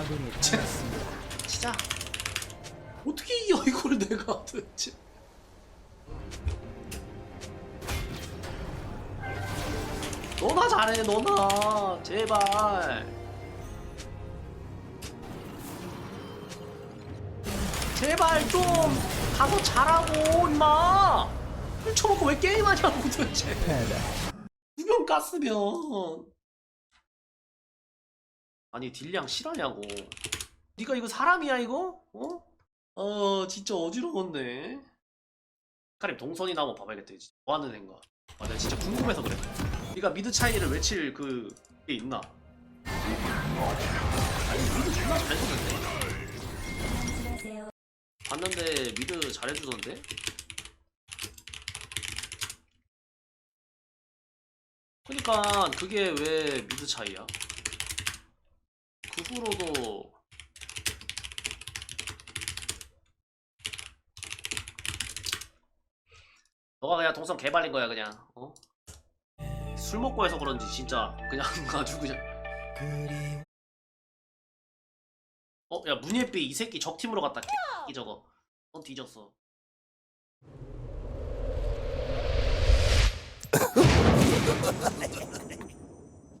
아군이 당했습니다. 진짜? 어떻게 이겨 이거를 내가? 도대체. 너나 잘해 너나. 제발. 제발 좀 가서 잘하고 임마. 훔쳐먹고 왜 게임하냐고 도대체. 패배. 구경 깠으면 아니 딜량 실화냐고 네가 이거 사람이야 이거? 어? 어 진짜 어지러웠네 카림 동선이나 한번 봐봐야겠다 진짜 뭐하는 애인가 아 내가 진짜 궁금해서 그래 네가 미드 차이를 외칠 그게 있나 아니 미드 존나 잘해주던데 봤는데 미드 잘해주던데? 그니까 그게 왜 미드 차이야? 그 후로도 너가 그냥 동선 개발인 거야 그냥 어? 술 먹고 해서 그런지 진짜 그냥 아주 그냥. 어? 야 문예삐 이 새끼 적팀으로 갔다 이 저거 넌 뒤졌어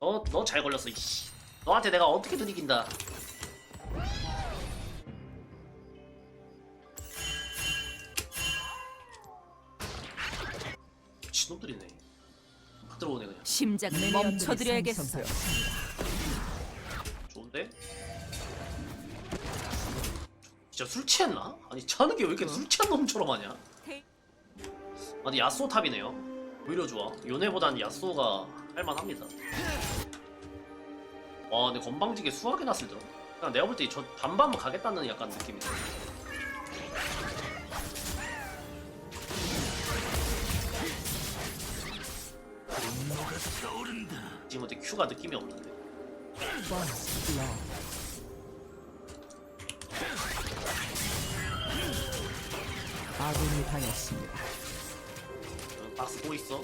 너 너 잘 걸렸어 이씨 너한테 내가 어떻게든 이긴다 미친놈들이네 다 들어오네 그냥 심장을 멈춰드려야겠어. 좋은데? 진짜 술 취했나? 아니 자는 게 왜 이렇게 술 취한 놈처럼 하냐? 아니 야쏘 탑이네요. 오히려 좋아. 요네보단 야쏘가 할만합니다. 와 근데 건방지게 수학의 낯을 들어. 그냥 내가 볼 때 저 반반 가겠다는 약간 느낌이 들어. 지금 어때 큐가 느낌이 없는데. 아군이 당했습니다. 어, 박스 보 있어.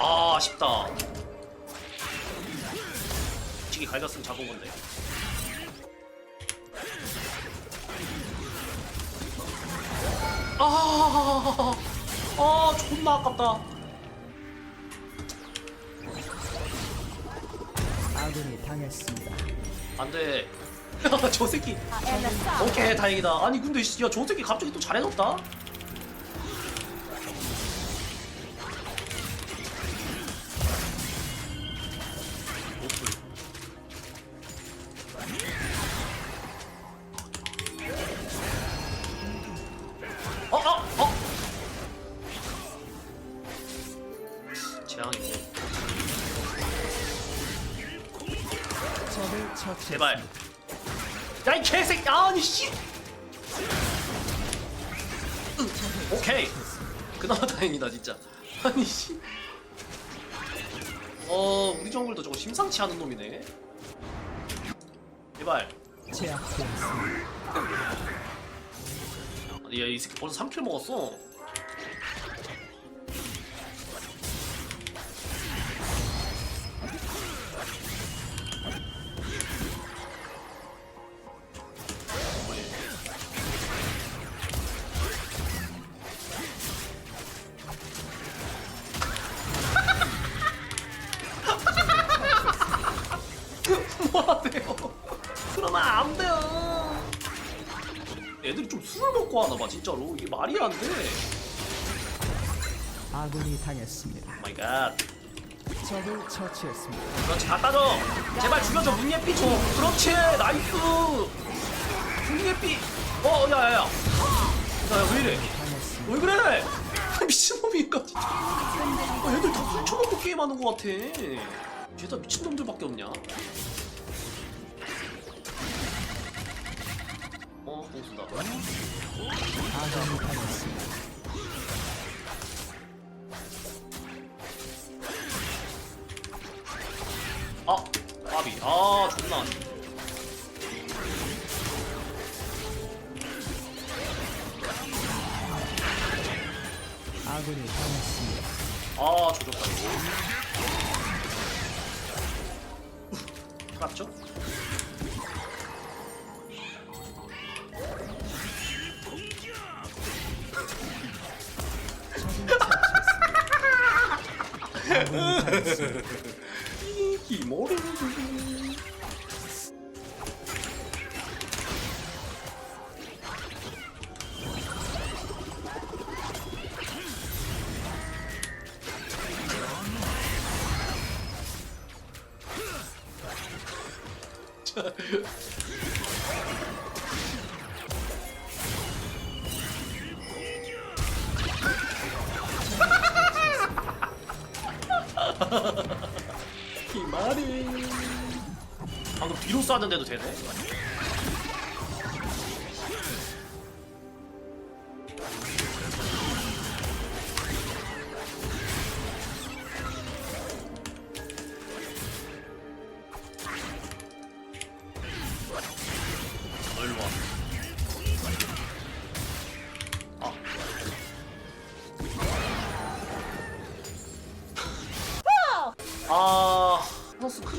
아, 아쉽다. 치기 갈겼으면 잡은 건데. 아, 아, 존나 아깝다. 아군이 당했습니다. 안 돼. 저 새끼. 오케이, 다행이다. 아니, 근데, 씨, 야, 저 새끼 갑자기 또 잘해졌다? 제발. 야, 이 개새끼! 아니, 씨! 으, 오케이. 그나마 다행이다, 진짜. 아니, 씨. 어, 우리 정글도 저거 심상치 않은 놈이네. 제발. 제압되었습니다. 아니, 야, 이 새끼 벌써 3킬 먹었어. 진짜로 이게 말이 안 돼. 아군이 당했습니다. 마이 갓. 적을 처치했습니다. 그렇지 갖다 줘. 제발 죽여줘 문예삐 줘. 그렇지 나이스. 문예삐. 어 야야야. 야왜 이래? 왜 그래? 미친놈이니까 진짜. 아, 애들 다술 처먹고 게임하는 것 같아. 죄다 미친놈들밖에 없냐? 공수다. 아군이 당했습니다. 아, 까비. 아, 존나. 아군이 당했습니다. 아 조졌다 이거 이 당했 이마리 방금 뒤로 쐈는데도 되네?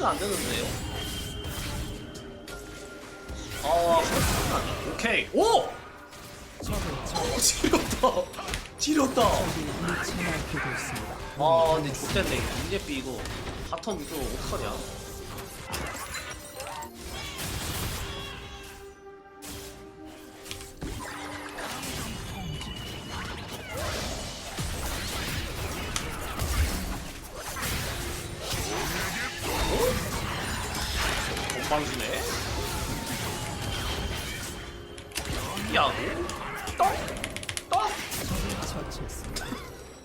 안 되는데요? 아, 크게 안 돼. 오케이. 오! 지렸다. 지렸다. 아, 근데 좋댔네. 인제비 이거. 바텀 이거 어떡하냐? 방지네. 야구? 떡? 떡?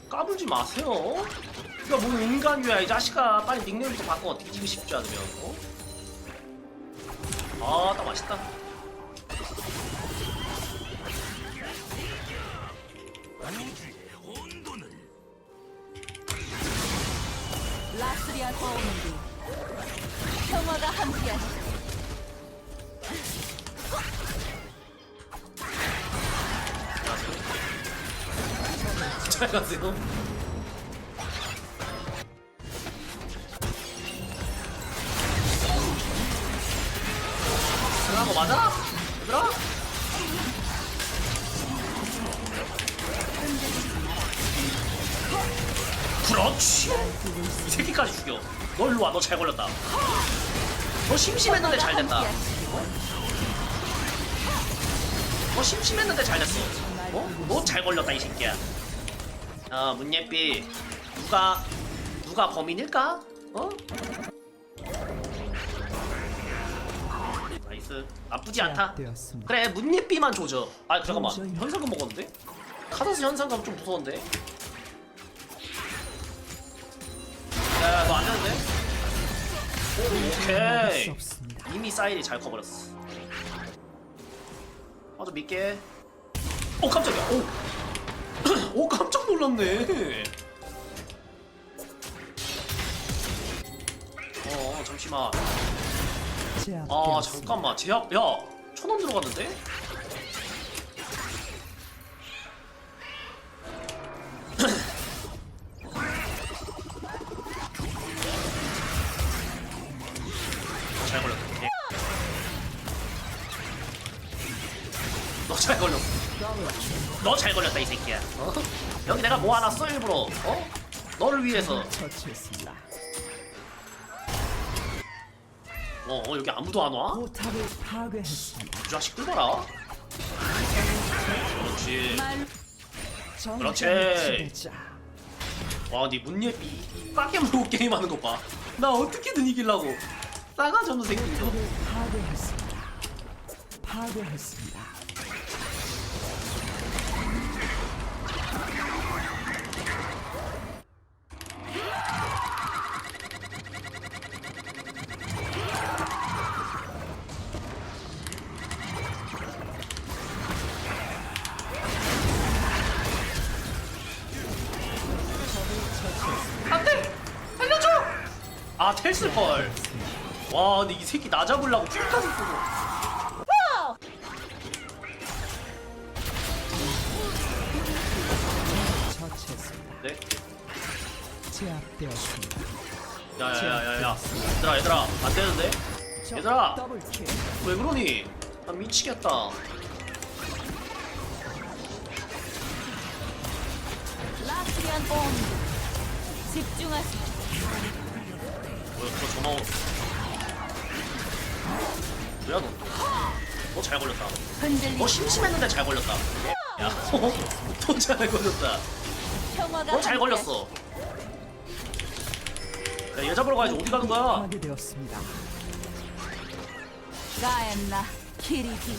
까불지 마세요. 그니까 뭐 인간이야 이 자식아 빨리 닉네임부터 바꿔 뒤지고 싶지 않으면 어? 아딱 맛있다 라스 잘 가세요. 들어간 거 맞아? 얘들아? 그렇지. 이 새끼까지 죽여. 너 일로 와 너 잘 걸렸다. 너 심심했는데 잘 됐다. 너 심심했는데 잘 됐어. 어? 너 잘 걸렸다 이 새끼야 아 문예삐 누가 누가 범인일까? 어? 나이스 나쁘지 않다 되었습니다. 그래 문예삐만 조져 아 잠깐만 현상금 먹었는데? 카사스 현상금 좀 무서운데? 야야 너안 되는데? 오, 오케이. 이미 사일이 잘 커버렸어 아주 믿게 오 깜짝이야 오, 오 깜짝 놀랐네 어 잠시만 아. 잠깐만 제압 야 천 원 들어갔는데? 일부러 어? 너를 위해서 처치했습니다. 어, 어 여기 아무도 안 와? 포탑을 파괴했습니다. 이 자식 끌어라 그렇지 말 그렇지. 정전의 지배자. 와, 니 문예비 빡게 물고 게임하는 거 봐. 나 어떻게든 이기려고. 싸가지 없는 새끼. 포탑을 파괴했습니다. 파괴했습니다. 아, 텔스걸. 와, 근데 이 새끼 나 잡으려고 킬까지 쓰고. 네? 제압되었습니다. 야야야야야 얘들아 얘들아 안 되는데? 적 얘들아! 왜 그러니? 나 미치겠다 라스리안 온도. 집중하세요. 전화 오 뭐야 너? 너 잘 걸렸다. 너 심심했는데 잘 걸렸다 야, 너잘 걸렸다 너 잘 걸렸어 야, 얘 잡으러 가야지 어디 가는 거야? 파괴되었습니다. 가엔나 키리비.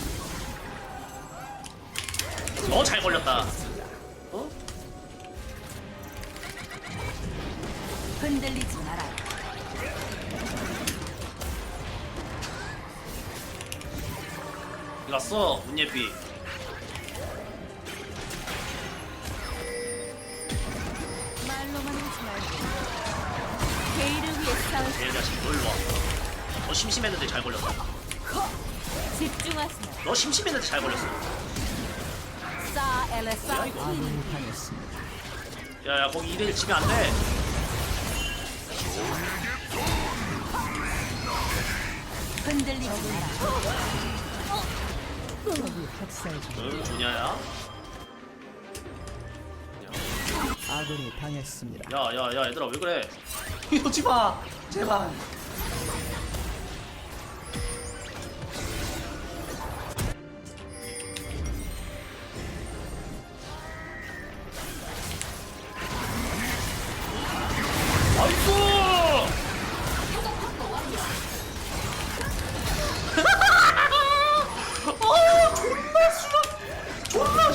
너잘 걸렸다 어? 흔들리지 마라. 어디 갔어 문예비 말로만 하지 말고. 개인을 위해 싸울 얘 자식 너 일로 와너 심심했는데 잘 걸렸다 집중하세요. 너 심심했는데 잘 걸렸어 싸 엘레사. 야야 거기 2대1 치면 안 돼 흔들리지 마라. 응 좋냐야? 아군이 당했습니다. 야야야 얘들아 왜 그래? 이러지 마! 제발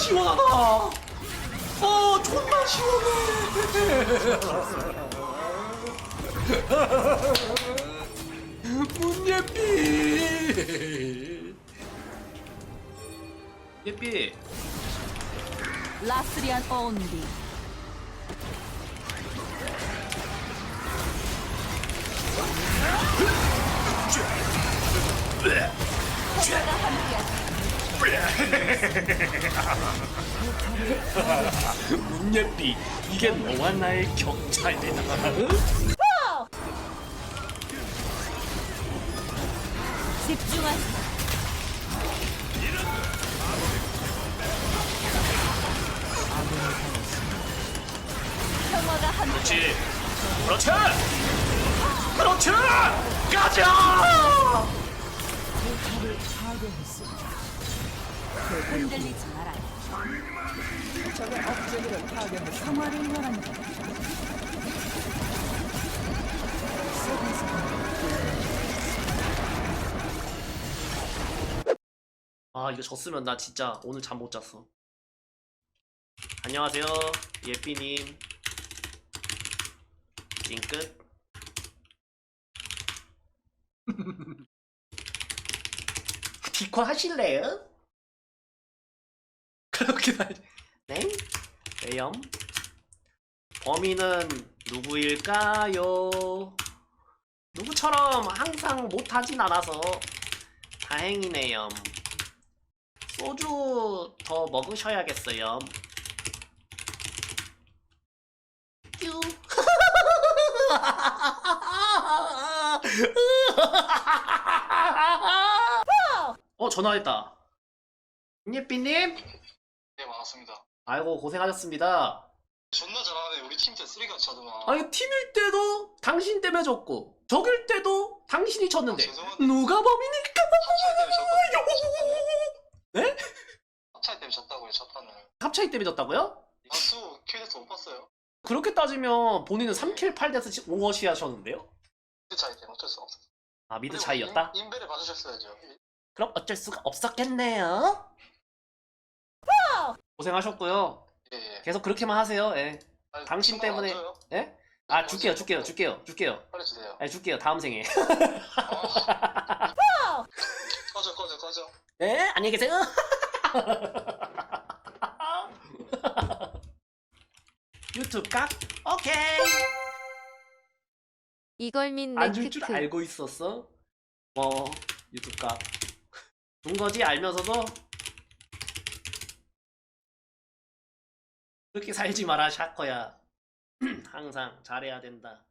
시원하다. 아 존나 시원해. 문예삐 예삐 라스리안 온디. 평화가 함께하시. 문예삐 이게 너와 나의 경찰이다. 집중하세요. 평화가 함께. 그렇지. 그렇지. 그렇지. 가자 흔들리지 마라. 적의 업체들을 파괴했습니다. 평화를 원한다. 아 이거 졌으면 나 진짜 오늘 잠 못 잤어 안녕하세요 예삐님 찡끝 디코 하실래요? 그렇게 말 네? 네염 범인은 누구일까요? 누구처럼 항상 못하진 않아서 다행이네요 소주 더 먹으셔야겠어요. 뀨. 어 전화했다. 예삐님? 네 반갑습니다. 아이고 고생하셨습니다. 존나 잘하네 우리 팀 때 쓰리같이 하더만. 아니 팀일 때도 당신 때문에 졌고 적일 때도 당신이 졌는데 아, 죄송한데. 누가 범인일까? 합차이 때문에 졌다고요. 네? 합차이 때문에 졌다고요 첫 판을. 합차이 때문에 졌다고요? 야수 킬에서 못 봤어요. 그렇게 따지면 본인은 3킬 8데스 5워시 하셨는데요? 그 차이 때문에 어쩔 수 없어. 아 미드 차이였다? 인, 인베를 봐주셨어야죠. 그럼 어쩔 수가 없었겠네요. 고생하셨고요. 예 예. 계속 그렇게만 하세요. 예. 아니, 당신 때문에- 안 줘요? 예? 아 줄게요, 줄게요, 줄게요, 줄게요. 빨리 주세요. 예, 줄게요. 다음 생에. 아. 꺼져 꺼져 꺼져. 예? 안녕히 계세요. 유튜브 각? 오케이. 이걸 믿네 안줄줄 알고 있었어? 뭐 유튜브 각. 준 거지 알면서도 그렇게 살지 마라 샤커야. 항상 잘해야 된다